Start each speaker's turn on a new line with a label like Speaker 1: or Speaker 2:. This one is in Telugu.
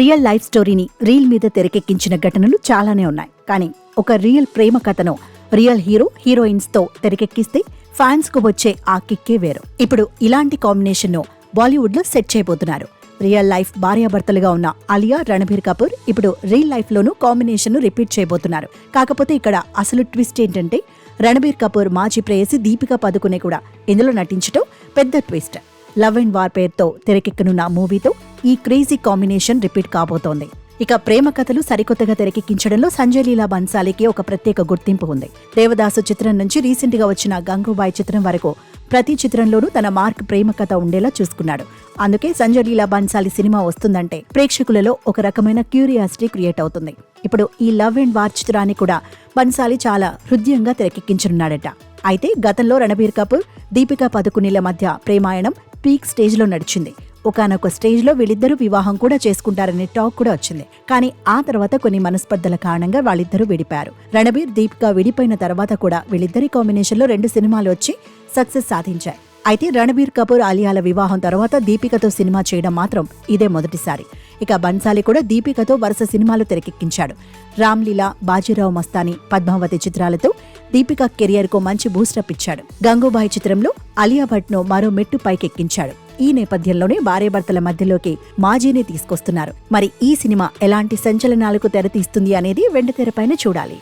Speaker 1: రియల్ లైఫ్ స్టోరీని రీల్ మీద తెరకెక్కించిన ఘటనలు చాలానే ఉన్నాయి. కానీ ఒక రియల్ ప్రేమ కథను రియల్ హీరో హీరోయిన్స్తో తెరకెక్కిస్తే ఫ్యాన్స్కు వచ్చే ఆ కిక్కే వేరు. ఇప్పుడు ఇలాంటి కాంబినేషన్ను బాలీవుడ్లో సెట్ చేయబోతున్నారు. రియల్ లైఫ్ భార్యాభర్తలుగా ఉన్న అలియా రణబీర్ కపూర్ ఇప్పుడు రియల్ లైఫ్ లోనూ కాంబినేషన్ను రిపీట్ చేయబోతున్నారు. కాకపోతే ఇక్కడ అసలు ట్విస్ట్ ఏంటంటే రణబీర్ కపూర్ మాజీ ప్రేయసి దీపికా పదుకునే కూడా ఇందులో నటించడం పెద్ద ట్విస్ట్. లవ్ అండ్ వార్ పేరుతో తెరకెక్కనున్న మూవీతో ఈ క్రేజీ కాంబినేషన్ రిపీట్ కాబోతోంది. ఇక ప్రేమ కథలు సరికొత్తగా తెరకెక్కించడంలో సంజయ్ లీలా బన్సాలికి ఒక ప్రత్యేక గుర్తింపు ఉంది. దేవదాసు చిత్రం నుంచి రీసెంట్గా వచ్చిన గంగూబాయ్ చిత్రం వరకు ప్రతి చిత్రంలోనూ తన మార్క్ ప్రేమ కథ ఉండేలా చూసుకున్నాడు. అందుకే సంజయ్ లీలా బన్సాలి సినిమా వస్తుందంటే ప్రేక్షకులలో ఒక రకమైన క్యూరియాసిటీ క్రియేట్ అవుతుంది. ఇప్పుడు ఈ లవ్ అండ్ వార్ చిత్రాన్ని కూడా బన్సాలి చాలా హృదయంగా తెరకెక్కించనున్నాడట. అయితే గతంలో రణబీర్ కపూర్ దీపికా పదుకునిల మధ్య ప్రేమాయణం పీక్ స్టేజ్లో నడిచింది. ఒకనొక స్టేజ్లో వీళ్ళిద్దరూ వివాహం కూడా చేసుకుంటారనే టాక్ కూడా వచ్చింది. కానీ ఆ తర్వాత కొన్ని మనస్పర్ధల కారణంగా వాళ్ళిద్దరూ విడిపారు. రణబీర్ దీపిక విడిపోయిన తర్వాత కూడా వీళ్ళిద్దరి కాంబినేషన్లో రెండు సినిమాలు వచ్చి సక్సెస్ సాధించాయి. అయితే రణబీర్ కపూర్ ఆలియాల వివాహం తర్వాత దీపికతో సినిమా చేయడం మాత్రం ఇదే మొదటిసారి. ఇక బన్సాలి కూడా దీపికతో వరుస సినిమాలు తెరకెక్కించాడు. రామ్లీలా బాజీరావు మస్తాని పద్మావతి చిత్రాలతో దీపిక కెరియర్కు మంచి బూస్టప్ ఇచ్చాడు. గంగూబాయి చిత్రంలో అలియా భట్ను మరో మెట్టు పైకెక్కించాడు. ఈ నేపథ్యంలోనే భార్యాభర్తల మధ్యలోకి మాజీని తీసుకొస్తున్నారు. మరి ఈ సినిమా ఎలాంటి సంచలనాలకు తెరతీస్తుంది అనేది వెండితెరపైన చూడాలి.